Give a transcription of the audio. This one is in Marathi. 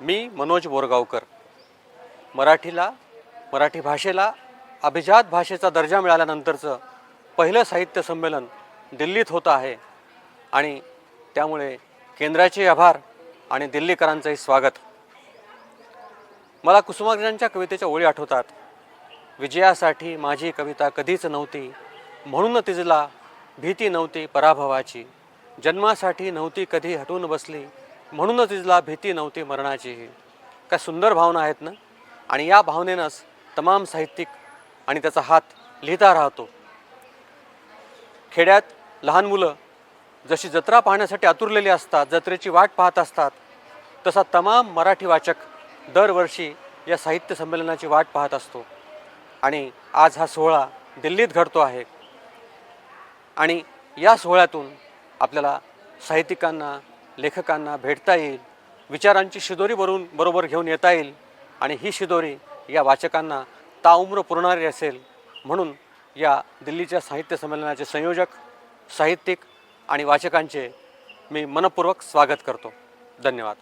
मी मनोज बोरगावकर. मराठीला मराठी भाषेला अभिजात भाषेचा दर्जा मिळाल्यानंतरचं पहिलं साहित्य संमेलन दिल्लीत होतं आहे आणि त्यामुळे केंद्राचे आभार आणि दिल्लीकरांचंही स्वागत. मला कुसुमाग्रजांच्या कवितेच्या ओळी आठवतात. विजयासाठी माझी कविता कधीच नव्हती म्हणून तिजला भीती नव्हती पराभवाची. जन्मासाठी नव्हती कधी हटून बसली म्हणूनच तिजला भीती नव्हती मरणाचीही काय सुंदर भावना आहेत ना? आणि या भावनेनंच तमाम साहित्यिक आणि त्याचा हात लिहिता राहतो. खेड्यात लहान मुलं जशी जत्रा पाहण्यासाठी आतुरलेली असतात जत्रेची वाट पाहत असतात तसा तमाम मराठी वाचक दरवर्षी या साहित्य संमेलनाची वाट पाहत असतो. आणि आज हा सोहळा दिल्लीत घडतो आहे. आणि या सोहळ्यातून आपल्याला साहित्यिकांना लेखकांना भेटता येईल विचारांची शिदोरी भरून बरोबर घेऊन येता येईल आणि ही शिदोरी या वाचकांना ताउम्र पुरणारी असेल. म्हणून या दिल्लीच्या साहित्य संमेलनाचे संयोजक साहित्यिक आणि वाचकांचे मी मनपूर्वक स्वागत करतो. धन्यवाद.